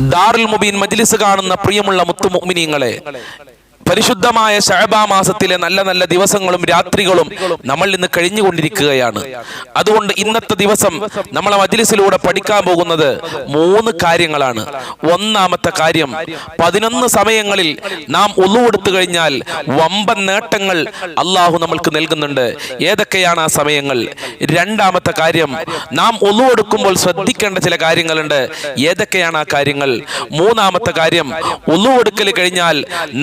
ദാറുൽ മുബീൻ മജ്ലിസ് കാണുന്ന പ്രിയമുള്ള മുത്തുമുഅ്മിനീങ്ങളെ. പരിശുദ്ധമായ ഷഅബാ മാസത്തിലെ നല്ല നല്ല ദിവസങ്ങളും രാത്രികളും നമ്മൾ ഇന്ന് കഴിഞ്ഞുകൊണ്ടിരിക്കുകയാണ്. അതുകൊണ്ട് ഇന്നത്തെ ദിവസം നമ്മളെ മജ്ലിസിലൂടെ പഠിക്കാൻ പോകുന്നത് മൂന്ന് കാര്യങ്ങളാണ്. ഒന്നാമത്തെ കാര്യം പതിനൊന്ന് സമയങ്ങളിൽ നാം ഉള്ളുകൊടുത്തു കഴിഞ്ഞാൽ വമ്പൻ നേട്ടങ്ങൾ അള്ളാഹു നമ്മൾക്ക് നൽകുന്നുണ്ട്. ഏതൊക്കെയാണ് ആ സമയങ്ങൾ? രണ്ടാമത്തെ കാര്യം നാം ഒന്നുകൊടുക്കുമ്പോൾ ശ്രദ്ധിക്കേണ്ട ചില കാര്യങ്ങളുണ്ട്. ഏതൊക്കെയാണ് ആ കാര്യങ്ങൾ? മൂന്നാമത്തെ കാര്യം ഒന്നുകൊടുക്കൽ കഴിഞ്ഞാൽ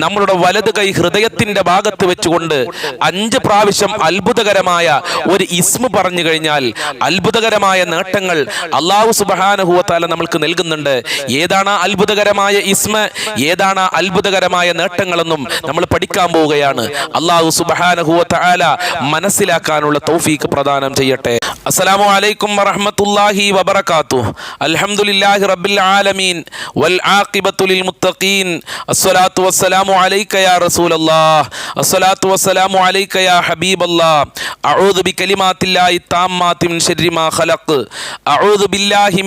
നമ്മളുടെ വലത് കൈ ഹൃദയത്തിന്റെ ഭാഗത്ത് വെച്ചുകൊണ്ട് അഞ്ച് പ്രാവശ്യം അത്ഭുതകരമായ ഒരു ഇസ്മു പറഞ്ഞു കഴിഞ്ഞാൽ അത്ഭുതകരമായ നേട്ടങ്ങൾ അള്ളാഹു സുബാനഹുവത്താല നമ്മൾക്ക് നൽകുന്നുണ്ട്. ഏതാണ് അത്ഭുതകരമായ ഇസ്മ? ഏതാണ് അത്ഭുതകരമായ നേട്ടങ്ങളെന്നും നമ്മൾ പഠിക്കാൻ പോവുകയാണ്. അള്ളാഹു സുബാനഹുവത്താല മനസ്സിലാക്കാനുള്ള തൗഫീക്ക് പ്രദാനം ചെയ്യട്ടെ. അസ്സലാമു അലൈക്കും വറഹ്മത്തുള്ളാഹി വബറകാതുഹു. അൽഹംദുലില്ലാഹി റബ്ബിൽ ആലമീൻ. വൽ ആഖിബത്തുൽ മുത്തഖീൻ. അസ്സലാത്തു വസ്സലാമു അലൈക യാ അസ്സലാത്തു യാ മിൻ അഊദു ബില്ലാഹി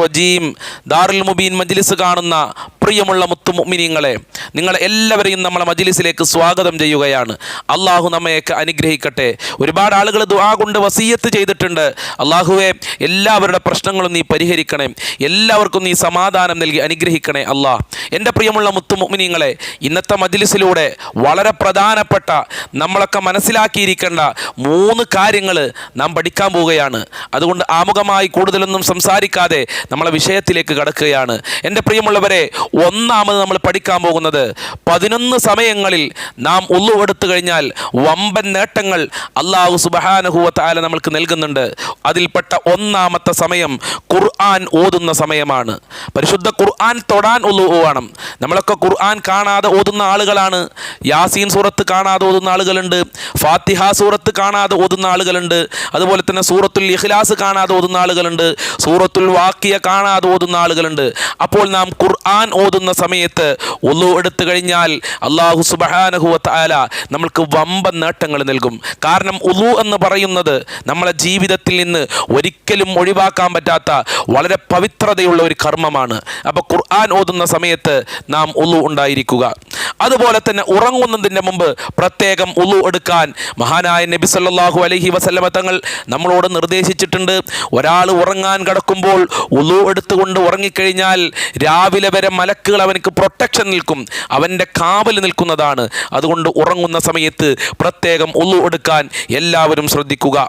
റജീം. ദാറുൽ മുബീൻ മജ്ലിസ് കാണുന്ന പ്രിയമുള്ള മുത്തുമുഅ്മിനീങ്ങളെ നിങ്ങൾ എല്ലാവരെയും നമ്മളെ മജിലിസിലേക്ക് സ്വാഗതം ചെയ്യുകയാണ്. അള്ളാഹു നമ്മയൊക്കെ അനുഗ്രഹിക്കട്ടെ. ഒരുപാട് ആളുകൾ ദുആ കൊണ്ട് വസീയത്ത് ചെയ്തിട്ടുണ്ട്. അള്ളാഹുവെ എല്ലാവരുടെ പ്രശ്നങ്ങളും നീ പരിഹരിക്കണേ. എല്ലാവർക്കും നീ സമാധാനം നൽകി അനുഗ്രഹിക്കണേ അള്ളാഹ് എന്റെ പ്രിയമുള്ള മുത്തുമിനിങ്ങളെ ഇന്നത്തെ മജ്ലിസിലൂടെ വളരെ പ്രധാനപ്പെട്ട നമ്മളൊക്കെ മനസ്സിലാക്കിയിരിക്കേണ്ട മൂന്ന് കാര്യങ്ങൾ നാം പഠിക്കാൻ പോവുകയാണ്. അതുകൊണ്ട് ആമുഖമായി കൂടുതലൊന്നും സംസാരിക്കാതെ നമ്മളെ വിഷയത്തിലേക്ക് കടക്കുകയാണ്. എന്റെ പ്രിയമുള്ളവരെ ഒന്നാമത് നമ്മൾ പഠിക്കാൻ പോകുന്നത് പതിനൊന്ന് സമയങ്ങളിൽ നാം ഉള്ളുവെടുത്തു കഴിഞ്ഞാൽ വമ്പൻ നേട്ടങ്ങൾ അള്ളാഹു സുബഹാനഹുവ താല നമ്മൾക്ക് നൽകുന്നുണ്ട്. അതിൽപ്പെട്ട ഒന്നാമത്തെ സമയം ഖുർആൻ ഓതുന്ന സമയമാണ്. പരിശുദ്ധ ഖുർആൻ തൊടാൻ ഉള്ളു വേണം നമ്മളൊക്കെ ഖുർആൻ കാണാതെ ഓതുന്ന ആളുകളാണ്. യാസീൻ സൂറത്ത് കാണാതെ ഓതുന്ന ആളുകളുണ്ട്. ഫാത്തിഹ സൂറത്ത് കാണാതെ ഓതുന്ന ആളുകളുണ്ട്. അതുപോലെ തന്നെ സൂറത്തുൽ ഇഖ്ലാസ് കാണാതെ ഓതുന്ന ആളുകളുണ്ട്. സൂറത്തുൽ വാക്കിയ കാണാതെ ഓതുന്ന ആളുകളുണ്ട്. അപ്പോൾ നാം ഖുർആൻ ഓതുന്ന സമയത്ത് ഒന്നു എടുത്തു കഴിഞ്ഞാൽ അള്ളാഹു സുബഹാനഹുവ ആല നമ്മൾക്ക് വമ്പൻ നേട്ടങ്ങൾ നൽകും. കാരണം ഉലു എന്ന് പറയുന്നത് നമ്മളെ ജീവിതത്തിൽ നിന്ന് ഒരിക്കലും ഒഴിവാക്കാൻ പറ്റാത്ത വളരെ പവിത്രതയുള്ള ഒരു കർമ്മമാണ്. അപ്പോൾ ഖുർആൻ ഓതുന്ന സമയത്ത് നാം ഉലു ഉണ്ടായിരിക്കുക. അതുപോലെ തന്നെ ഉറങ്ങുന്നതിന്റെ മുമ്പ് പ്രത്യേകം ഉളു എടുക്കാൻ മഹാനായ നബി സല്ലാഹു അലഹി വസല്ലമ തങ്ങൾ നമ്മളോട് നിർദ്ദേശിച്ചിട്ടുണ്ട്. ഒരാൾ ഉറങ്ങാൻ കിടക്കുമ്പോൾ ഉളു എടുത്തുകൊണ്ട് ഉറങ്ങിക്കഴിഞ്ഞാൽ രാവിലെ വരെ മലക്കുകൾ അവനക്ക് പ്രൊട്ടക്ഷൻ നിൽക്കും. അവന്റെ കാവൽ നിൽക്കുന്നതാണ്. അതുകൊണ്ട് ഉറങ്ങുന്ന സമയത്ത് പ്രത്യേകം ഉളു എടുക്കാൻ എല്ലാവരും ശ്രദ്ധിക്കുക.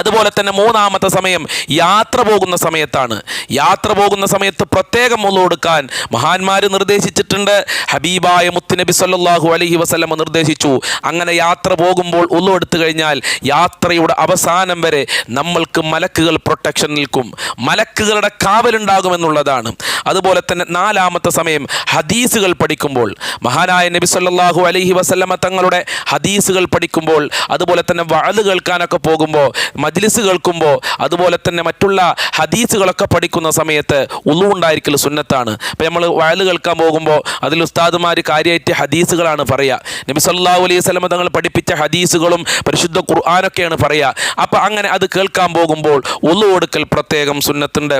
അതുപോലെ തന്നെ മൂന്നാമത്തെ സമയം യാത്ര പോകുന്ന സമയത്താണ്. യാത്ര പോകുന്ന സമയത്ത് പ്രത്യേകം ഒന്നു കൊടുക്കാൻ മഹാന്മാർ നിർദ്ദേശിച്ചിട്ടുണ്ട്. ഹബീബായ മുത്തുനബി സല്ലാഹു അലഹി വസ്ലമ നിർദ്ദേശിച്ചു. അങ്ങനെ യാത്ര പോകുമ്പോൾ ഉള്ളു എടുത്തു കഴിഞ്ഞാൽ യാത്രയുടെ അവസാനം വരെ നമ്മൾക്ക് മലക്കുകൾ പ്രൊട്ടക്ഷൻ നിൽക്കും. മലക്കുകളുടെ കാവലുണ്ടാകുമെന്നുള്ളതാണ് അതുപോലെ തന്നെ നാലാമത്തെ സമയം ഹദീസുകൾ പഠിക്കുമ്പോൾ മഹാനായ നബി സല്ലാഹു അലഹി വസല്ലമ തങ്ങളുടെ ഹദീസുകൾ പഠിക്കുമ്പോൾ അതുപോലെ തന്നെ വഅദ് കേൾക്കാനൊക്കെ പോകുമ്പോൾ മജ്ലിസ് കേൾക്കുമ്പോൾ അതുപോലെ തന്നെ മറ്റുള്ള ഹദീസുകളൊക്കെ പഠിക്കുന്ന സമയത്ത് ഉളു ഉണ്ടായിരിക്കൽ സുന്നത്താണ്. ഇപ്പം നമ്മൾ വയൽ കേൾക്കാൻ പോകുമ്പോൾ അതിൽ ഉസ്താദുമാർ കാര്യമായിട്ട് ഹദീസുകളാണ് പറയുക നബി സല്ലല്ലാഹു അലൈഹി സ്വലമ തങ്ങൾ പഠിപ്പിച്ച ഹദീസുകളും പരിശുദ്ധ ഖുർആാനൊക്കെയാണ് പറയുക അപ്പം അങ്ങനെ അത് കേൾക്കാൻ പോകുമ്പോൾ ഉളു കൊടുക്കൽ പ്രത്യേകം സുന്നത്തുണ്ട്.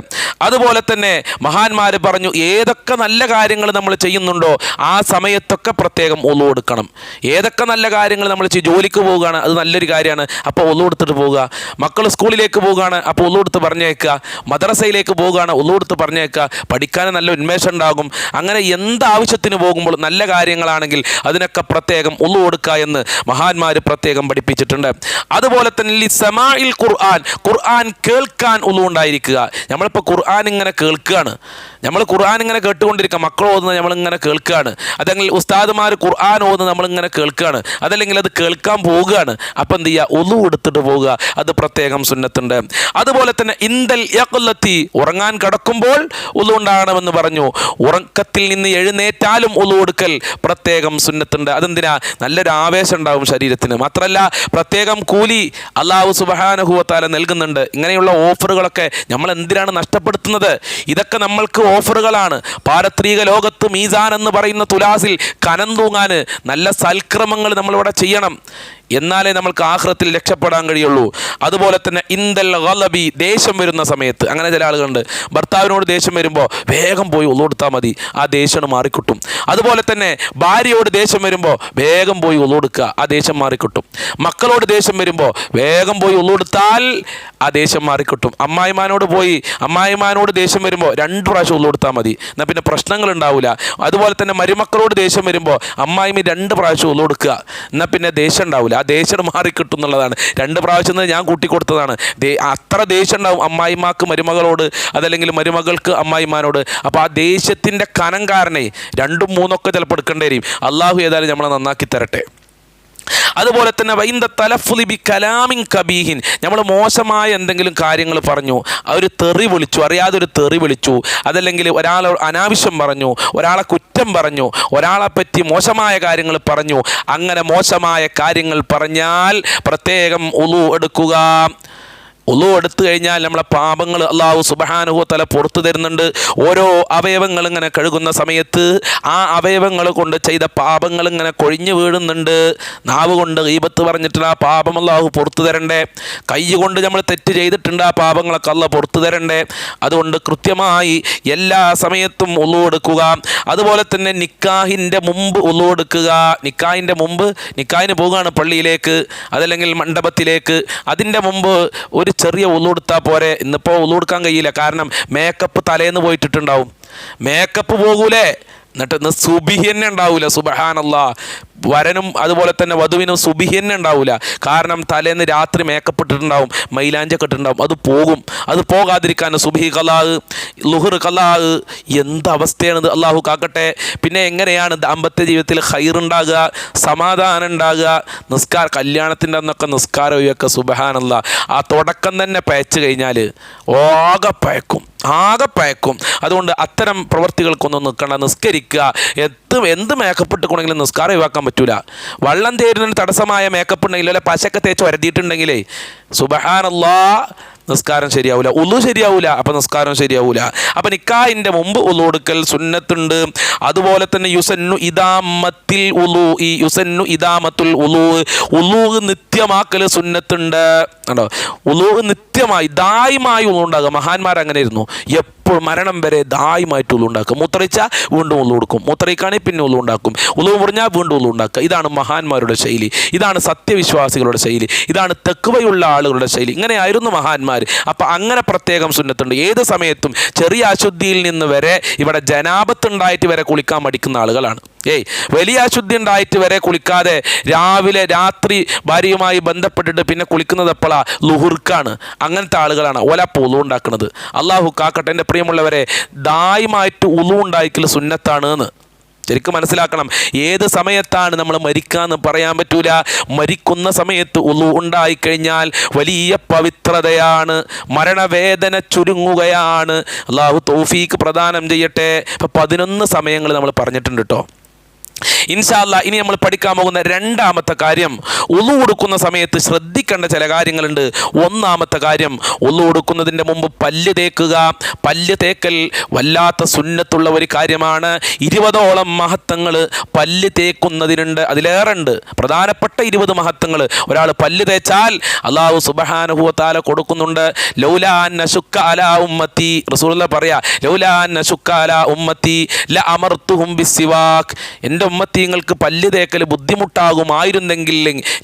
അതുപോലെ തന്നെ മഹാന്മാർ പറഞ്ഞു ഏതൊക്കെ നല്ല കാര്യങ്ങൾ നമ്മൾ ചെയ്യുന്നുണ്ടോ ആ സമയത്തൊക്കെ പ്രത്യേകം ഒളു കൊടുക്കണം. ഏതൊക്കെ നല്ല കാര്യങ്ങൾ നമ്മൾ ജോലിക്ക് പോവുകയാണ് അത് നല്ലൊരു കാര്യമാണ്. അപ്പോൾ ഒളു കൊടുത്തിട്ട് പോവുക. മക്കൾ സ്കൂളിലേക്ക് പോവുകയാണ് അപ്പോൾ ഒന്നുകൊടുത്ത് പറഞ്ഞേക്കുക. മദ്രസയിലേക്ക് പോവുകയാണ് ഒന്നുകൊടുത്ത് പറഞ്ഞേക്കുക. പഠിക്കാൻ നല്ല ഉന്മേഷം ഉണ്ടാകും. അങ്ങനെ എന്ത് ആവശ്യത്തിന് പോകുമ്പോൾ നല്ല കാര്യങ്ങളാണെങ്കിൽ അതിനൊക്കെ പ്രത്യേകം ഒന്നു കൊടുക്കുക എന്ന് മഹാന്മാർ പ്രത്യേകം പഠിപ്പിച്ചിട്ടുണ്ട്. അതുപോലെ തന്നെ ഈ സമാഇൽ ഖുർആൻ. ഖുർആൻ കേൾക്കാൻ ഒന്നു നമ്മളിപ്പോൾ ഖുർആൻ ഇങ്ങനെ കേൾക്കുകയാണ്. നമ്മൾ ഖുർആൻ ഇങ്ങനെ കേട്ടുകൊണ്ടിരിക്കുക. മക്കൾ ഓതുന്നത് നമ്മളിങ്ങനെ കേൾക്കുകയാണ്. അതെങ്കിൽ ഉസ്താദുമാർ ഖുർആൻ ഓതുന്നത് നമ്മളിങ്ങനെ കേൾക്കുകയാണ്. അതല്ലെങ്കിൽ അത് കേൾക്കാൻ പോവുകയാണ്. അപ്പം എന്ത് ചെയ്യുക? ഒന്നു കൊടുത്തിട്ട് പോവുക. അത് പ്രത്യേകം സുന്നത്തുണ്ട്. അതുപോലെ തന്നെ ഇന്ദൽ യഖുല്ലത്തി ഉറങ്ങാൻ കിടക്കുമ്പോൾ ഉളു ഉണ്ടാകണമെന്ന് പറഞ്ഞു. ഉറക്കത്തിൽ നിന്ന് എഴുന്നേറ്റാലും ഉളു കൊടുക്കൽ പ്രത്യേകം സുന്നത്തുണ്ട്. അതെന്തിനാ? നല്ലൊരു ആവേശം ഉണ്ടാവും ശരീരത്തിന്. മാത്രമല്ല പ്രത്യേകം കൂലി അള്ളാഹു സുബഹാനുഭവത്താല നൽകുന്നുണ്ട്. ഇങ്ങനെയുള്ള ഓഫറുകളൊക്കെ നമ്മൾ എന്തിനാണ് നഷ്ടപ്പെടുത്തുന്നത്? ഇതൊക്കെ നമ്മൾക്ക് ഓഫറുകളാണ്. പാരത്രിക ലോകത്ത് മീസാൻ എന്ന് പറയുന്ന തുലാസിൽ കനം തൂങ്ങാൻ നല്ല സൽക്രമങ്ങൾ നമ്മളിവിടെ ചെയ്യണം. എന്നാലേ നമ്മൾക്ക് ആഹ്റത്തിൽ രക്ഷപ്പെടാൻ കഴിയുള്ളൂ. അതുപോലെ തന്നെ ഇന്ദൽ ഗലബി ദേഷ്യം വരുന്ന സമയത്ത്. അങ്ങനെ ചില ആളുകളുണ്ട്. ഭർത്താവിനോട് ദേഷ്യം വരുമ്പോൾ വേഗം പോയി ഉള്ളൊടുത്താൽ മതി. ആ ദേഷ്യം മാറിക്കിട്ടും. അതുപോലെ തന്നെ ഭാര്യയോട് ദേഷ്യം വരുമ്പോൾ വേഗം പോയി ഉള്ളൊടുക്കുക ആ ദേഷ്യം മാറിക്കിട്ടും. മക്കളോട് ദേഷ്യം വരുമ്പോൾ വേഗം പോയി ഉള്ളൊടുത്താൽ ആ ദേഷ്യം മാറിക്കിട്ടും. അമ്മായിമാനോട് പോയി അമ്മായിമാനോട് ദേഷ്യം വരുമ്പോൾ രണ്ട് പ്രാവശ്യം ഉള്ളൊടുത്താൽ മതി. എന്നാൽ പിന്നെ പ്രശ്നങ്ങൾ ഉണ്ടാവില്ല അതുപോലെ തന്നെ മരുമക്കളോട് ദേഷ്യം വരുമ്പോൾ അമ്മായിമി രണ്ട് പ്രാവശ്യം ഉള്ളൊടുക്കുക എന്നാൽ പിന്നെ ദേഷ്യം ഉണ്ടാവില്ല ആ ദേഷ്യം മാറിക്കിട്ടും എന്നുള്ളതാണ്. രണ്ട് പ്രാവശ്യം ഞാൻ കൂട്ടിക്കൊടുത്തതാണ്. അത്ര ദേഷ്യം ഉണ്ടാവും അമ്മായിമാക്ക് മരുമകളോട് അതല്ലെങ്കിൽ മരുമകൾക്ക് അമ്മായിമാനോട്. അപ്പോൾ ആ ദേഷ്യത്തിന്റെ കനം കാരണേ രണ്ടും മൂന്നൊക്കെ ചിലപ്പോൾ എടുക്കേണ്ടി വരും. അള്ളാഹു ഏതായാലും നമ്മളെ നന്നാക്കി തരട്ടെ. അതുപോലെ തന്നെ വൈന്ദ തലഫുലി ബി കലാമിൻ കബീഹിൻ. നമ്മൾ മോശമായ എന്തെങ്കിലും കാര്യങ്ങൾ പറഞ്ഞു ഒരു തെറി വിളിച്ചു അറിയാതെ ഒരു തെറി വിളിച്ചു അതല്ലെങ്കിൽ ഒരാൾ അനാവശ്യം പറഞ്ഞു ഒരാളെ കുറ്റം പറഞ്ഞു ഒരാളെ പറ്റി മോശമായ കാര്യങ്ങൾ പറഞ്ഞു അങ്ങനെ മോശമായ കാര്യങ്ങൾ പറഞ്ഞാൽ പ്രത്യേകം ഉളു എടുക്കുക. ഒന്നു എടുത്തു കഴിഞ്ഞാൽ നമ്മളെ പാപങ്ങൾ അള്ളാഹു സുബഹാനുഹു തല പുറത്തു തരുന്നുണ്ട്. ഓരോ അവയവങ്ങൾ ഇങ്ങനെ കഴുകുന്ന സമയത്ത് ആ അവയവങ്ങൾ കൊണ്ട് ചെയ്ത പാപങ്ങൾ ഇങ്ങനെ കൊഴിഞ്ഞു വീഴുന്നുണ്ട്. നാവ് കൊണ്ട് ഈപത്ത് പറഞ്ഞിട്ടുള്ള ആ പാപം അള്ളാഹു പുറത്തു തരണ്ടേ. കൈ കൊണ്ട് നമ്മൾ തെറ്റ് ചെയ്തിട്ടുണ്ട് ആ പാപങ്ങളൊക്കെ അല്ല പുറത്തു തരണ്ടേ. അതുകൊണ്ട് കൃത്യമായി എല്ലാ സമയത്തും ഉള്ളു എടുക്കുക. അതുപോലെ തന്നെ നിക്കാഹിന്റെ മുമ്പ് ഉള്ളു എടുക്കുക. നിക്കാഹിന്റെ മുമ്പ് നിക്കാഹിന് പോവുകയാണ് പള്ളിയിലേക്ക് അതല്ലെങ്കിൽ മണ്ഡപത്തിലേക്ക്. അതിന്റെ മുമ്പ് ഒരു ചെറിയ ഉള്ളുകൊടുത്താൽ പോരെ. ഇന്നിപ്പോൾ ഉള്ളുകൊടുക്കാൻ കഴിയില്ല. കാരണം മേക്കപ്പ് തലേന്ന് പോയിട്ടിട്ടുണ്ടാവും. മേക്കപ്പ് പോകൂലേ. എന്നിട്ട് ഇന്ന് സുബിഹി തന്നെ ഉണ്ടാവില്ല സുബഹാനല്ല. വരനും അതുപോലെ തന്നെ വധുവിനും സുബിഹി തന്നെ ഉണ്ടാവില്ല കാരണം തലേന്ന് രാത്രി മേക്കപ്പ് ഇട്ടിട്ടുണ്ടാവും മൈലാഞ്ചൊക്കെ അത് പോകും. അത് പോകാതിരിക്കാൻ സുബിഹി കലാഹ് ലുഹർ കലാഹ് എന്ത് അവസ്ഥയാണ് അള്ളാഹു കാക്കട്ടെ. പിന്നെ എങ്ങനെയാണ് ദാമ്പത്യ ജീവിതത്തിൽ ഹൈറുണ്ടാകുക സമാധാനം ഉണ്ടാകുക? നിസ്കാര കല്യാണത്തിന്റെ അന്നൊക്കെ നിസ്കാരം നിസ്കാരമൊക്കെ സുബഹാനല്ല. ആ തുടക്കം തന്നെ പയച്ചു കഴിഞ്ഞാൽ ഓകെ പയക്കും ആകെ പയക്കും. അതുകൊണ്ട് അത്തരം പ്രവർത്തികൾക്കൊന്നും നിൽക്കണ്ട നിസ്കരിക്കുക. എന്ത് എന്ത് മേക്കപ്പ് ഇട്ടുകൊണ്ടെങ്കിലും നിസ്കാരം ഒഴിവാക്കാൻ പറ്റൂല. വള്ളം തേരുന്നതിന് തടസ്സമായ മേക്കപ്പ് ഉണ്ടെങ്കിലും അല്ലെ പശക്കെ തേച്ച് വരതിയിട്ടുണ്ടെങ്കിലേ സുബഹാനല്ലാ നിസ്കാരം ശരിയാവില്ല ഉളു ശരിയാവില്ല അപ്പം നിസ്കാരം ശരിയാവില്ല അപ്പം നിക്കായിന്റെ മുമ്പ് ഉളു കൊടുക്കൽ സുന്നത്തുണ്ട്. അതുപോലെ തന്നെ യുസന്നു ഇദാമത്തിൽ ഉളു. ഈ യുസന്നു ഇദാമത്തുൽ ഉളു. ഉളു നിത്യമാക്കൽ സുന്നത്തുണ്ട്. കണ്ടോ? ഉളു നിത്യമായി ദായമായി ഉളു ഉണ്ടാകുക മഹാന്മാർ അങ്ങനെ ഇരുന്നു എപ്പോൾ മരണം വരെ ദായമായിട്ട് ഉളു ഉണ്ടാക്കുക. മുത്തറിച്ച വീണ്ടും ഉള്ളു കൊടുക്കും. മൂത്രയിക്കാണെങ്കിൽ പിന്നെ ഉള്ളു ഉണ്ടാക്കും. ഉളു മുറിഞ്ഞാൽ വീണ്ടും ഉള്ളു ഉണ്ടാക്കുക. ഇതാണ് മഹാന്മാരുടെ ശൈലി. ഇതാണ് സത്യവിശ്വാസികളുടെ ശൈലി. ഇതാണ് തെക്കുവയുള്ള ആളുകളുടെ ശൈലി. ഇങ്ങനെയായിരുന്നു മഹാന്മാർ. അപ്പം അങ്ങനെ പ്രത്യേകം സുന്നത്തുണ്ട്. ഏത് സമയത്തും ചെറിയ അശുദ്ധിയിൽ നിന്ന് വരെ ഇവിടെ ജനാപത്ത് ഉണ്ടായിട്ട് വരെ കുളിക്കാൻ മടിക്കുന്ന ആളുകളാണ്. ഏയ് വലിയ അശുദ്ധി ഉണ്ടായിട്ട് വരെ കുളിക്കാതെ രാവിലെ രാത്രി ഭാര്യയുമായി ബന്ധപ്പെട്ടിട്ട് പിന്നെ കുളിക്കുന്നത് എപ്പോഴാ ലുഹുർക്കാണ്. അങ്ങനത്തെ ആളുകളാണ് ഒലപ്പ് ഉളു ഉണ്ടാക്കുന്നത് അള്ളാഹു കാക്കട്ടെ പ്രിയമുള്ളവരെ ദായമായിട്ട് ഉളു ഉണ്ടായിക്കൽ സുന്നത്താണ് എന്ന്. ശരിക്കും മനസ്സിലാക്കണം. ഏത് സമയത്താണ് നമ്മൾ മരിക്കാന്ന് പറയാൻ പറ്റൂല. മരിക്കുന്ന സമയത്ത് ഉളു ഉണ്ടായിക്കഴിഞ്ഞാൽ വലിയ പവിത്രതയാണ്. മരണവേദന ചുരുങ്ങുകയാണ്. അള്ളാഹു തൗഫീക്ക് പ്രദാനം ചെയ്യട്ടെ. ഇപ്പം പതിനൊന്ന് സമയങ്ങൾ നമ്മൾ പറഞ്ഞിട്ടുണ്ട് കേട്ടോ ഇൻഷാല്ല ഇനി നമ്മൾ പഠിക്കാൻ പോകുന്ന രണ്ടാമത്തെ കാര്യം ഒന്നു കൊടുക്കുന്ന സമയത്ത് ശ്രദ്ധിക്കേണ്ട ചില കാര്യങ്ങളുണ്ട്. ഒന്നാമത്തെ കാര്യം ഒന്നു കൊടുക്കുന്നതിന്റെ മുമ്പ് പല്ല് തേക്കുക. പല്ല് തേക്കൽ വല്ലാത്ത സുന്നത്തുള്ള ഒരു കാര്യമാണ്. ഇരുപതോളം മഹത്വങ്ങൾ പല്ല് തേക്കുന്നതിനുണ്ട്. അതിലേറെ ഉണ്ട് പ്രധാനപ്പെട്ട ഇരുപത് മഹത്വങ്ങൾ. ഒരാൾ പല്ല് തേച്ചാൽ അള്ളാഹു സുബഹാനുഭവത്താല കൊടുക്കുന്നുണ്ട്. ലൗലാൻ നശുക്ക അല ഉമ്മത്തി. റസൂല പറയാ ലൗലാൻ നശുക്ക അല ഉമ്മത്തി. ല അമർത്തുഹും ബിസിവാക്ക് എന്റെ ഉമ്മത്തീങ്ങൾക്ക് പല്ല് തേക്കൽ ബുദ്ധിമുട്ടാകുമായിരുന്നെങ്കിൽ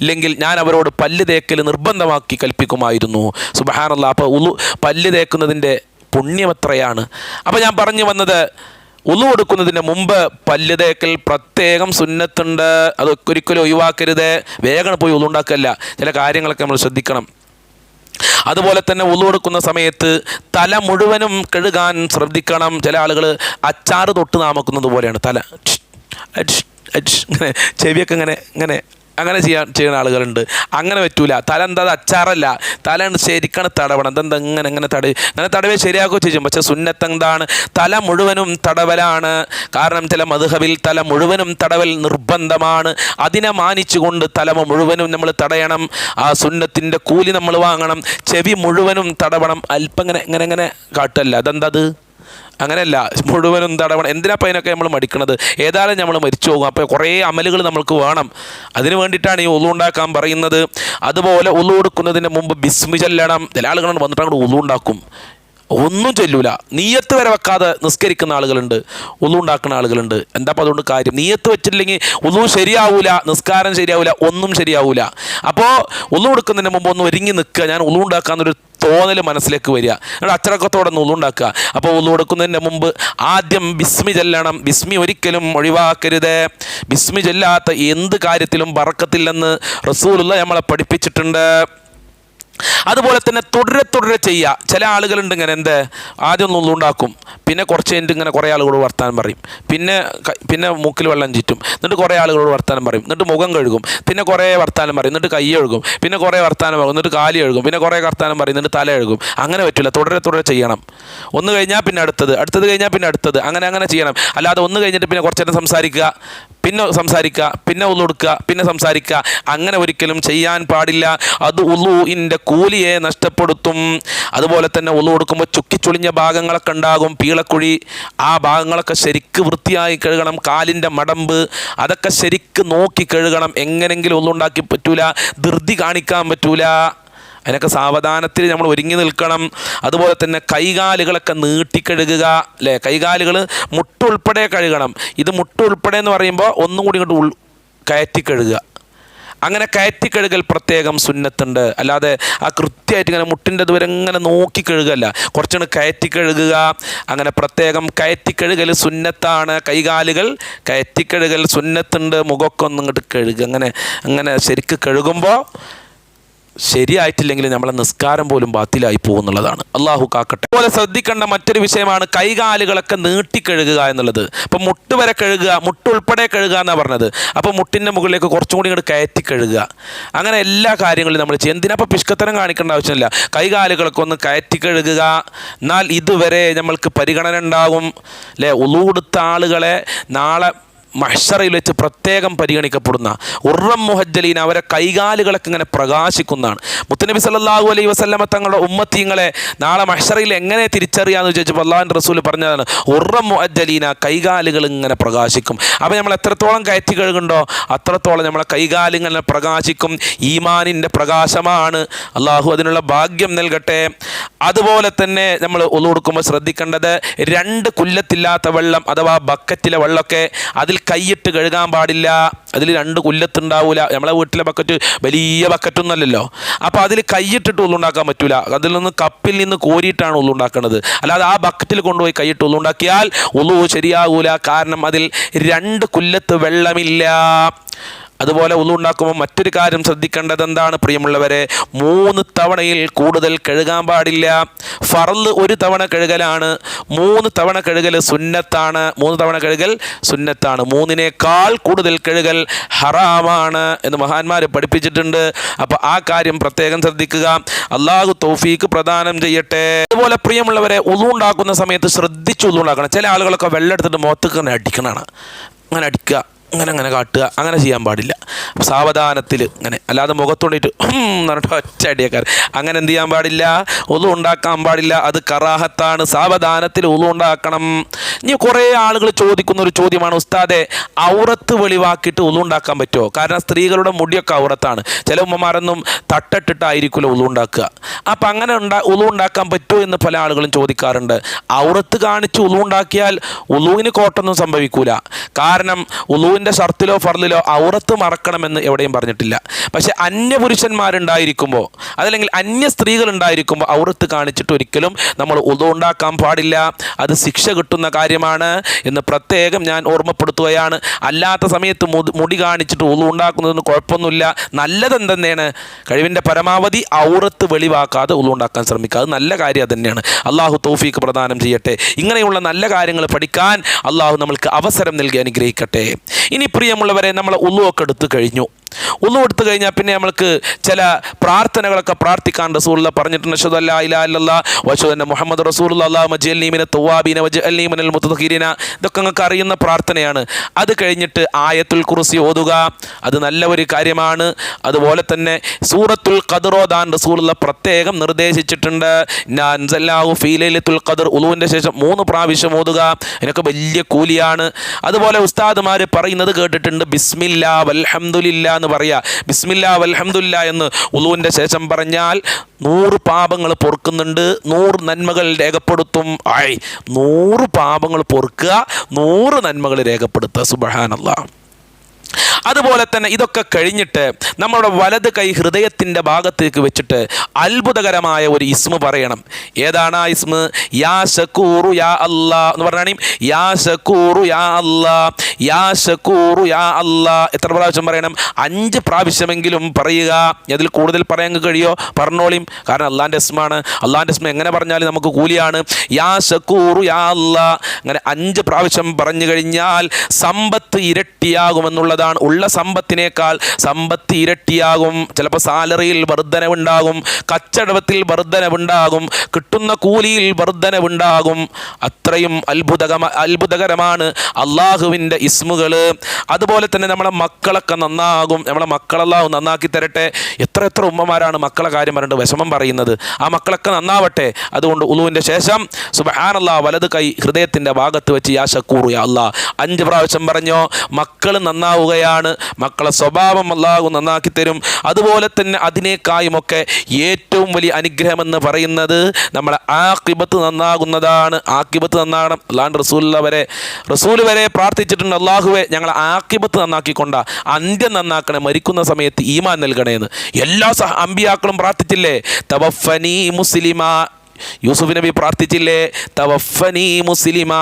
ഇല്ലെങ്കിൽ ഞാൻ അവരോട് പല്ല് തേക്കൽ നിർബന്ധമാക്കി കൽപ്പിക്കുമായിരുന്നു. സുബഹാനല്ല. അപ്പോൾ ഉളു പല്ല് തേക്കുന്നതിന്റെ പുണ്യം എത്രയാണ് അപ്പോൾ ഞാൻ പറഞ്ഞു വന്നത് ഉളു കൊടുക്കുന്നതിന് മുമ്പ് പല്ല് തേക്കൽ പ്രത്യേകം സുന്നത്തുണ്ട്. അത് ഒരിക്കലും ഒഴിവാക്കരുത്. വേഗം പോയി ഉളുണ്ടാക്കല്ല ചില കാര്യങ്ങളൊക്കെ നമ്മൾ ശ്രദ്ധിക്കണം. അതുപോലെ തന്നെ ഉളു കൊടുക്കുന്ന സമയത്ത് തല മുഴുവനും കഴുകാൻ ശ്രദ്ധിക്കണം. ചില ആളുകൾ അച്ചാറ് തൊട്ട് നാമക്കുന്നത് പോലെയാണ്. തല. അഛ്, അഛ്, ഇങ്ങനെ ചെവിയൊക്കെ ഇങ്ങനെ ഇങ്ങനെ അങ്ങനെ ചെയ്യാൻ ചെയ്യുന്ന ആളുകളുണ്ട്. അങ്ങനെ പറ്റൂല. തല എന്താ അച്ചാറല്ല. തല ശരിക്കാണ് തടവണം. എന്താ ഇങ്ങനെ ഇങ്ങനെ തട അങ്ങനെ തടവേ ശരിയാക്കുകയോ ചെയ്യും പക്ഷെ സുന്നത്ത് എന്താണ്? തല മുഴുവനും തടവലാണ്. കാരണം ചില മധുഹബിൽ തല മുഴുവനും തടവൽ നിർബന്ധമാണ്. അതിനെ മാനിച്ചുകൊണ്ട് തലമ മുഴുവനും നമ്മൾ തടയണം. ആ സുന്നത്തിന്റെ കൂലി നമ്മൾ വാങ്ങണം. ചെവി മുഴുവനും തടവണം. അല്പം ഇങ്ങനെ ഇങ്ങനെ ഇങ്ങനെ കാട്ടല്ല. അതെന്താ അത്? അങ്ങനെയല്ല മുഴുവനും തടവണം. എന്തിനാപ്പം അതിനൊക്കെ നമ്മൾ മടിക്കണത്? ഏതായാലും നമ്മൾ മരിച്ചു പോകും. അപ്പോൾ കുറേ അമലുകൾ നമ്മൾക്ക് വേണം. അതിന് വേണ്ടിയിട്ടാണ് ഈ ഉള്ളു ഉണ്ടാക്കാൻ പറയുന്നത്. അതുപോലെ ഉള്ളു കൊടുക്കുന്നതിന് മുമ്പ് ബിസ്മി ചെല്ലണം. ചില ആളുകൾ വന്നിട്ട് അങ്ങോട്ട് ഉള്ളു ഉണ്ടാക്കും. ഒന്നും ചെല്ലൂല. നീയത്ത് വരെ വെക്കാതെ നിസ്കരിക്കുന്ന ആളുകളുണ്ട്. ഉള്ളു ഉണ്ടാക്കുന്ന ആളുകളുണ്ട്. എന്താ അതുകൊണ്ട് കാര്യം? നീയത്ത് വെച്ചില്ലെങ്കിൽ ഒന്നും ശരിയാവൂല നിസ്കാരം ശരിയാവൂല ഒന്നും ശരിയാവൂല. അപ്പോൾ ഉളു കൊടുക്കുന്നതിന് മുമ്പ് ഒന്ന് ഒരുങ്ങി നിൽക്കുക. ഞാൻ ഉളു ഉണ്ടാക്കാന്നൊരു തോന്നൽ മനസ്സിലേക്ക് വരിക. എന്നിട്ട് അച്ചടക്കത്തോടെ നൂലുണ്ടാക്കുക അപ്പോൾ ഉള്ളു കൊടുക്കുന്നതിന് മുമ്പ് ആദ്യം ബിസ്മി ചെല്ലണം. ബിസ്മി ഒരിക്കലും ഒഴിവാക്കരുത്. ബിസ്മി ചെല്ലാത്ത എന്ത് കാര്യത്തിലും പറക്കത്തില്ലെന്ന് റസൂലുള്ള നമ്മളെ പഠിപ്പിച്ചിട്ടുണ്ട്. അതുപോലെ തന്നെ തുടരെ തുടരെ ചെയ്യുക. ചില ആളുകളുണ്ട് ഇങ്ങനെ എന്ത്? ആദ്യം ഒന്ന് ഉണ്ടാക്കും പിന്നെ കുറച്ച് കഴിഞ്ഞിട്ട് ഇങ്ങനെ കുറേ ആളുകളോട് വർത്താനം പറയും. പിന്നെ പിന്നെ മൂക്കിൽ വെള്ളം ചുറ്റും. എന്നിട്ട് കുറേ ആളുകളോട് വർത്താനം പറയും. എന്നിട്ട് മുഖം കഴുകും. പിന്നെ കുറേ വർത്താനം പറയും. എന്നിട്ട് കൈ കഴുകും. പിന്നെ കുറേ വർത്താനം പറയും. എന്നിട്ട് കാലി കഴുകും. പിന്നെ കുറേ വർത്താനം പറയും. എന്നിട്ട് തല കഴുകും. അങ്ങനെ പറ്റില്ല തുടരെ തുടരെ ചെയ്യണം. ഒന്ന് കഴിഞ്ഞാൽ പിന്നെ അടുത്തത്. അടുത്തത് കഴിഞ്ഞാൽ പിന്നെ അടുത്തത്. അങ്ങനെ അങ്ങനെ ചെയ്യണം. അല്ലാതെ ഒന്ന് കഴിഞ്ഞിട്ട് പിന്നെ കുറച്ച് നേരം സംസാരിക്കുക. പിന്നെ സംസാരിക്കുക പിന്നെ ഉള്ളു കൊടുക്കുക പിന്നെ സംസാരിക്കുക. അങ്ങനെ ഒരിക്കലും ചെയ്യാൻ പാടില്ല. അത് ഉളുവിന്റെ കൂലിയെ നഷ്ടപ്പെടുത്തും. അതുപോലെ തന്നെ ഉള്ളു കൊടുക്കുമ്പോൾ ചുക്കിച്ചുളിഞ്ഞ ഭാഗങ്ങളൊക്കെ ഉണ്ടാകും. പീളക്കുഴി ആ ഭാഗങ്ങളൊക്കെ ശരിക്ക് വൃത്തിയായി കഴുകണം. കാലിന്റെ മടമ്പ് അതൊക്കെ ശരിക്ക് നോക്കി കഴുകണം. എങ്ങനെങ്കിലും ഉള്ളുണ്ടാക്കി പറ്റൂല. ധൃതി കാണിക്കാൻ പറ്റൂല. അതിനൊക്കെ സാവധാനത്തിൽ നമ്മൾ ഒരുങ്ങി നിൽക്കണം. അതുപോലെ തന്നെ കൈകാലുകളൊക്കെ നീട്ടിക്കഴുകുക അല്ലേ? കൈകാലുകൾ മുട്ടുൾപ്പെടെ കഴുകണം. ഇത് മുട്ടുൾപ്പെടെ എന്ന് പറയുമ്പോൾ ഒന്നും കൂടി ഇങ്ങോട്ട് ഉൾ കയറ്റി കഴുകുക അങ്ങനെ കയറ്റി കഴുകൽ പ്രത്യേകം സുന്നത്തുണ്ട്. അല്ലാതെ ആ കൃത്യമായിട്ട് ഇങ്ങനെ മുട്ടിന്റെ ദൂരം ഇങ്ങനെ നോക്കി കഴുകല്ല. കുറച്ചുകൂടി കയറ്റി കഴുകുക അങ്ങനെ പ്രത്യേകം കയറ്റി കഴുകൽ സുന്നത്താണ്. കൈകാലുകൾ കയറ്റി കഴുകൽ സുന്നത്തുണ്ട്. മുഖമൊക്കെ ഒന്ന് ഇങ്ങോട്ട് കഴുകുക. അങ്ങനെ അങ്ങനെ ശരിക്ക് കഴുകുമ്പോൾ ശരിയായിട്ടില്ലെങ്കിൽ നമ്മളെ നിസ്കാരം പോലും ബാത്തിലായി പോകുന്നുള്ളതാണ്. അള്ളാഹു കാക്കട്ടെ. അതുപോലെ ശ്രദ്ധിക്കേണ്ട മറ്റൊരു വിഷയമാണ് കൈകാലുകളൊക്കെ നീട്ടി കഴുകുക എന്നുള്ളത്. അപ്പം മുട്ട് വരെ കഴുകുക മുട്ടുൾപ്പെടെ കഴുകുക എന്നാണ് പറഞ്ഞത്. അപ്പോൾ മുട്ടിന്റെ മുകളിലേക്ക് കുറച്ചും കൂടി ഇങ്ങോട്ട് കയറ്റി കഴുകുക. അങ്ങനെ എല്ലാ കാര്യങ്ങളും നമ്മൾ ചെയ്യും. എന്തിനപ്പോൾ പിഷ്കത്തരം കാണിക്കേണ്ട ആവശ്യമില്ല. കൈകാലുകളൊക്കെ ഒന്ന് കയറ്റി കഴുകുക. എന്നാൽ ഇതുവരെ നമ്മൾക്ക് പരിഗണന ഉണ്ടാകും അല്ലേ ഉളൂടുത്ത ആളുകളെ നാളെ മഹ്ഷറയിൽ വെച്ച് പ്രത്യേകം പരിഗണിക്കപ്പെടുന്ന ഉറം മുഹജ്ജലീൻ അവരെ കൈകാലുകളൊക്കെ ഇങ്ങനെ പ്രകാശിക്കുന്നതാണ്. മുത്തനബി സല്ലാഹു അലൈഹി വസ്ലമ തങ്ങളുടെ ഉമ്മത്തിങ്ങളെ നാളെ മഹ്ഷറയിൽ എങ്ങനെ തിരിച്ചറിയാന്ന് ചോദിച്ചപ്പോൾ അള്ളാഹുന്റെ റസൂൽ പറഞ്ഞതാണ് ഉറം മുഹജ്ജലീന കൈകാലുകൾ ഇങ്ങനെ പ്രകാശിക്കും. അപ്പോൾ നമ്മൾ എത്രത്തോളം കയറ്റി കഴുകുണ്ടോ അത്രത്തോളം നമ്മളെ കൈകാലുകൾ പ്രകാശിക്കും. ഈമാനിന്റെ പ്രകാശമാണ്. അള്ളാഹു അതിനുള്ള ഭാഗ്യം നൽകട്ടെ. അതുപോലെ തന്നെ നമ്മൾ ഒന്നു കൊടുക്കുമ്പോൾ ശ്രദ്ധിക്കേണ്ടത് രണ്ട് കുല്ലത്തില്ലാത്ത വെള്ളം അഥവാ ബക്കറ്റിലെ വെള്ളമൊക്കെ അതിൽ കൈയിട്ട് കഴുകാൻ പാടില്ല. അതിൽ രണ്ട് കുല്ലത്തുണ്ടാവില്ല നമ്മളെ വീട്ടിലെ ബക്കറ്റ് വലിയ ബക്കറ്റൊന്നുമല്ലല്ലോ അപ്പോൾ അതിൽ കൈയിട്ടിട്ട് ഉള്ളുണ്ടാക്കാൻ പറ്റില്ല അതിൽ നിന്ന് കപ്പിൽ നിന്ന് കോരിയിട്ടാണ് ഉള്ളുണ്ടാക്കുന്നത് അല്ലാതെ ആ ബക്കറ്റിൽ കൊണ്ടുപോയി കൈയിട്ട് ഉള്ളുണ്ടാക്കിയാൽ ഉള്ളു ശരിയാകൂല കാരണം അതിൽ രണ്ട് കുല്ലത്ത് വെള്ളമില്ല. അതുപോലെ ഉളു ഉണ്ടാക്കുമ്പോൾ മറ്റൊരു കാര്യം ശ്രദ്ധിക്കേണ്ടത് എന്താണ് പ്രിയമുള്ളവരെ മൂന്ന് തവണയിൽ കൂടുതൽ കഴുകാൻ പാടില്ല. ഫറൽ ഒരു തവണ കഴുകലാണ്. മൂന്ന് തവണ കഴുകൽ സുന്നത്താണ്. മൂന്ന് തവണ കഴുകൽ സുന്നത്താണ്. മൂന്നിനേക്കാൾ കൂടുതൽ കഴുകൽ ഹറാമാണ് എന്ന് മഹാന്മാർ പഠിപ്പിച്ചിട്ടുണ്ട്. അപ്പോൾ ആ കാര്യം പ്രത്യേകം ശ്രദ്ധിക്കുക. അള്ളാഹു തൗഫീക്ക് പ്രദാനം ചെയ്യട്ടെ. അതുപോലെ പ്രിയമുള്ളവരെ ഉള്ളുണ്ടാക്കുന്ന സമയത്ത് ശ്രദ്ധിച്ച് ഉള്ളുണ്ടാക്കണം. ചില ആളുകളൊക്കെ വെള്ളം എടുത്തിട്ട് മുഖത്തേക്ക് തന്നെ അടിക്കണതാണ്. അങ്ങനെ അടിക്കുക. അങ്ങനെ അങ്ങനെ കാട്ടുക അങ്ങനെ ചെയ്യാൻ പാടില്ല. സാവധാനത്തിൽ അങ്ങനെ അല്ലാതെ മുഖത്തോണ്ടിട്ട് പറഞ്ഞിട്ട് ഒറ്റ അടിയേക്കാർ അങ്ങനെ എന്ത് ചെയ്യാൻ പാടില്ല? ഒന്നും ഉണ്ടാക്കാൻ പാടില്ല. അത് കറാഹത്താണ്. സാവധാനത്തിൽ ഒന്നും ഉണ്ടാക്കണം. ഇനി കുറേ ആളുകൾ ചോദിക്കുന്ന ഒരു ചോദ്യമാണ് ഉസ്താദെ ഔറത്ത് വെളിവാക്കിയിട്ട് ഒന്നും ഉണ്ടാക്കാൻ പറ്റുമോ? കാരണം സ്ത്രീകളുടെ മുടിയൊക്കെ ഔറത്താണ്. ചില ഉമ്മമാരൊന്നും തട്ടട്ടിട്ടായിരിക്കുമല്ലോ ഉളു ഉണ്ടാക്കുക. അപ്പം അങ്ങനെ ഉണ്ടാ ഉളു ഉണ്ടാക്കാൻ പറ്റുമോ എന്ന് പല ആളുകളും ചോദിക്കാറുണ്ട്. ഔറത്ത് കാണിച്ച് ഉളു ഉണ്ടാക്കിയാൽ ഉളുവിന് കോട്ടൊന്നും സംഭവിക്കൂല. കാരണം ഉളുവിന്റെ ഷർത്തിലോ ഫർലിലോ ഔറത്ത് മറക്കണമെന്ന് എവിടെയും പറഞ്ഞിട്ടില്ല. പക്ഷെ അന്യപുരുഷന്മാരുണ്ടായിരിക്കുമ്പോൾ അതല്ലെങ്കിൽ അന്യ സ്ത്രീകൾ ഉണ്ടായിരിക്കുമ്പോൾ ഔറത്ത് കാണിച്ചിട്ട് ഒരിക്കലും നമ്മൾ ഉണ്ടാക്കാൻ പാടില്ല. അത് ശിക്ഷ കിട്ടുന്ന കാര്യമാണ് എന്ന് പ്രത്യേകം ഞാൻ ഓർമ്മപ്പെടുത്തുകയാണ്. അല്ലാത്ത സമയത്ത് മുടി കാണിച്ചിട്ട് ഉതു ഉണ്ടാക്കുന്നതൊന്നും കുഴപ്പമൊന്നുമില്ല. നല്ലതെന്തെന്നാണ്? കഴിവിന്റെ പരമാവധി ഔറത്ത് വെളിവാക്കാതെ ഉതു ഉണ്ടാക്കാൻ ശ്രമിക്കുക. അത് നല്ല കാര്യം തന്നെയാണ്. അള്ളാഹു തൗഫീക്ക് പ്രദാനം ചെയ്യട്ടെ. ഇങ്ങനെയുള്ള നല്ല കാര്യങ്ങൾ പഠിക്കാൻ അള്ളാഹു നമ്മൾക്ക് അവസരം നൽകി അനുഗ്രഹിക്കട്ടെ. ഇനി പ്രിയമുള്ളവരെ നമ്മൾ ഉള്ളുവൊക്കെ എടുത്തു കഴിഞ്ഞു. ഉളു എടുത്തു കഴിഞ്ഞാൽ പിന്നെ നമ്മൾക്ക് ചില പ്രാർത്ഥനകളൊക്കെ പ്രാർത്ഥിക്കാൻ റസൂലുള്ള പറഞ്ഞിട്ടുണ്ട്. അല്ലാ ഇലാഹ ഇല്ലല്ലാ മുഹമ്മദ് റസൂൽ തവ്വാബീന വജ്അൽനി ഇതൊക്കെ നിങ്ങൾക്ക് അറിയുന്ന പ്രാർത്ഥനയാണ്. അത് കഴിഞ്ഞിട്ട് ആയത്തുൽ കുറിസി ഓതുക. അത് നല്ല ഒരു കാര്യമാണ്. അതുപോലെ തന്നെ സൂറത്തുൽ ഖദർ ഓതാൻ റസൂലുള്ള പ്രത്യേകം നിർദ്ദേശിച്ചിട്ടുണ്ട്. ഫീലത്തുൽ ഖദർ ഉളുവിന്റെ ശേഷം മൂന്ന് പ്രാവശ്യം ഓതുക. അതിനൊക്കെ വലിയ കൂലിയാണ്. അതുപോലെ ഉസ്താദുമാർ പറയുന്നത് കേട്ടിട്ടുണ്ട് ബിസ്മില്ല വൽഹംദുലില്ല എന്ന് പറയുക ബിസ്മില്ല അലഹമുല്ല എന്ന് ഉളുവിന്റെ ശേഷം പറഞ്ഞാൽ നൂറ് പാപങ്ങൾ പൊറുക്കുന്നുണ്ട് നൂറ് നന്മകൾ രേഖപ്പെടുത്തും. ആയി നൂറ് പാപങ്ങൾ പൊറുക്കുക നൂറ് നന്മകൾ രേഖപ്പെടുത്തുക. സുബഹാനല്ല. അതുപോലെ തന്നെ ഇതൊക്കെ കഴിഞ്ഞിട്ട് നമ്മുടെ വലത് കൈ ഹൃദയത്തിന്റെ ഭാഗത്തേക്ക് വെച്ചിട്ട് അത്ഭുതകരമായ ഒരു ഇസ്മ പറയണം. ഏതാണ് ആ ഇസ്മ? യാ ഷക്കൂറു യാ അല്ലാ എന്ന് പറഞ്ഞാണെങ്കിൽ യാ ഷക്കൂറു യാ അല്ലാ യാ ഷക്കൂറു യാ അല്ലാ. എത്ര പ്രാവശ്യം പറയണം? അഞ്ച് പ്രാവശ്യമെങ്കിലും പറയുക. അതിൽ കൂടുതൽ പറയാൻ കഴിയോ? പറഞ്ഞോളിയും കാരണം അള്ളാന്റെ ഇസ്മാണ്. അള്ളാന്റെ ഇസ്മ എങ്ങനെ പറഞ്ഞാലും നമുക്ക് കൂലിയാണ്. യാ ഷക്കൂറു യാ അല്ലാ. അങ്ങനെ അഞ്ച് പ്രാവശ്യം പറഞ്ഞു കഴിഞ്ഞാൽ സമ്പത്ത് ഇരട്ടിയാകുമെന്നുള്ളതാണ് ഉള്ള സമ്പത്തിനേക്കാൾ സമ്പത്ത് ഇരട്ടിയാകും. ചിലപ്പോൾ സാലറിയിൽ വർധനവുണ്ടാകും കച്ചടവത്തിൽ വർധനവുണ്ടാകും കിട്ടുന്ന കൂലിയിൽ വർധനവുണ്ടാകും. അത്രയും അത്ഭുതകമ അത്ഭുതകരമാണ് അള്ളാഹുവിന്റെ ഇസ്മുകൾ അതുപോലെ തന്നെ നമ്മളെ മക്കളൊക്കെ നന്നാകും. നമ്മളെ മക്കളെല്ലാം നന്നാക്കി തരട്ടെ. എത്ര എത്ര ഉമ്മമാരാണ് മക്കളെ കാര്യം പറഞ്ഞിട്ട് വിഷമം പറയുന്നത്. ആ മക്കളൊക്കെ നന്നാവട്ടെ. അതുകൊണ്ട് ഉളുവിന്റെ ശേഷം സുബാനല്ലാ വലത് കൈ ഹൃദയത്തിന്റെ ഭാഗത്ത് വെച്ച് യാ ഷക്കൂർ യാ അല്ലാ അഞ്ച് പ്രാവശ്യം പറഞ്ഞോ മക്കൾ നന്നാവുകയാണ് മക്കളെ സ്വഭാവം അള്ളാഹു നന്നാക്കി തരും. അതുപോലെ തന്നെ അതിനേക്കായുമൊക്കെ ഏറ്റവും വലിയ അനുഗ്രഹം എന്ന് പറയുന്നത് നമ്മളെ ആക്കിബത്ത് നന്നാകുന്നതാണ്. ആക്കിബത്ത് നന്നാകണം. അല്ലാണ്ട് റസൂൽ വരെ റസൂൽ വരെ പ്രാർത്ഥിച്ചിട്ടുണ്ട് അള്ളാഹുവെ ഞങ്ങളെ ആക്കിബത്ത് നന്നാക്കിക്കൊണ്ട. അന്ത്യം നന്നാക്കണേ മരിക്കുന്ന സമയത്ത് ഈമാൻ നൽകണേന്ന്. എല്ലാ സഹ അമ്പിയാക്കളും പ്രാർത്ഥിച്ചില്ലേ? തവഫനി മുസ്ലിമ യൂസുഫ് നബി പ്രാർത്ഥിച്ചില്ലേ? തവഫനി മുസ്ലിമ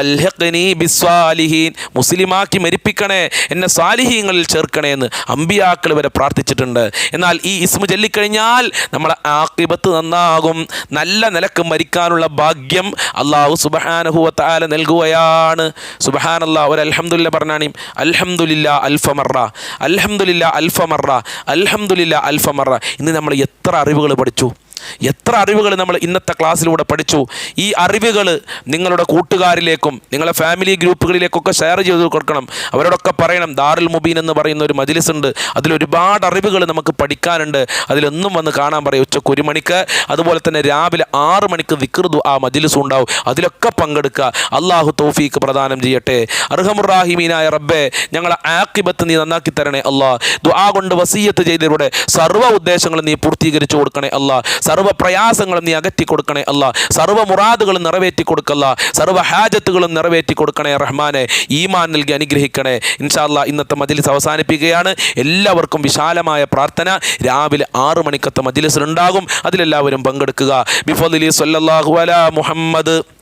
അൽഹഖ്നി ബിസ്വാലിഹീൻ മുസ്ലിമാക്കി മരിപ്പിക്കണേ എന്നെ സ്വാലിഹീങ്ങളിൽ ചേർക്കണേ എന്ന് അമ്പിയാക്കൾ വരെ പ്രാർത്ഥിച്ചിട്ടുണ്ട്. എന്നാൽ ഈ ഇസ്മു ചൊല്ലിക്കഴിഞ്ഞാൽ നമ്മളെ ആക്കിബത്ത് നന്നാകും. നല്ല നിലയ്ക്ക് മരിക്കാനുള്ള ഭാഗ്യം അള്ളാഹു സുബഹാനഹുവത്താല നൽകുകയാണ്. സുബഹാനല്ലാ ഒരു അലഹമുല്ല പറഞ്ഞാണി. അലഹമുല്ല അൽഫമറ അലഹമുല്ല അൽഫമറ അലഹമുല്ല അൽഫമറ ഇന്ന് നമ്മൾ എത്ര അറിവുകൾ പഠിച്ചു? എത്ര അറിവുകൾ നമ്മൾ ഇന്നത്തെ ക്ലാസ്സിലൂടെ പഠിച്ചു? ഈ അറിവുകൾ നിങ്ങളുടെ കൂട്ടുകാരിലേക്കും നിങ്ങളുടെ ഫാമിലി ഗ്രൂപ്പുകളിലേക്കൊക്കെ ഷെയർ ചെയ്ത് കൊടുക്കണം. അവരോടൊക്കെ പറയണം ദാറുൽ മുബീൻ എന്ന് പറയുന്ന ഒരു മജിലിസ് ഉണ്ട്. അതിൽ ഒരുപാട് അറിവുകൾ നമുക്ക് പഠിക്കാനുണ്ട്. അതിലൊന്നും വന്ന് കാണാൻ പറയും ഉച്ചയ്ക്ക് ഒരു മണിക്ക് അതുപോലെ തന്നെ രാവിലെ ആറ് മണിക്ക് വിക്രുതു ആ മജിലിസ് ഉണ്ടാവും. അതിലൊക്കെ പങ്കെടുക്കുക. അള്ളാഹു തോഫീക്ക് പ്രദാനം ചെയ്യട്ടെ. അർഹമുറാഹിമീനായ റബ്ബെ ഞങ്ങളെ ആക്കിബത്ത് നീ നന്നാക്കി തരണേ അള്ളാഹ് ദുആ കൊണ്ട് വസീയത്ത് ചെയ്തവരുടെ സർവ ഉദ്ദേശങ്ങളും നീ പൂർത്തീകരിച്ചു കൊടുക്കണേ അള്ളാഹ് സർവ പ്രയാസങ്ങളും നീ അകറ്റി കൊടുക്കണേ അല്ല. സർവ മുറാദുകളും നിറവേറ്റി കൊടുക്കല്ല. സർവ ഹാജത്തുകളും നിറവേറ്റി കൊടുക്കണേ റഹ്മാനെ. ഈമാൻ നൽകി അനുഗ്രഹിക്കണേ. ഇൻഷാല്ല ഇന്നത്തെ മജിലിസ് അവസാനിപ്പിക്കുകയാണ്. എല്ലാവർക്കും വിശാലമായ പ്രാർത്ഥന. രാവിലെ ആറ് മണിക്കത്തെ മജിലിസിലുണ്ടാകും. അതിലെല്ലാവരും പങ്കെടുക്കുക. ബിഫലി സല്ലല്ലാഹു അല മുഹമ്മദ്.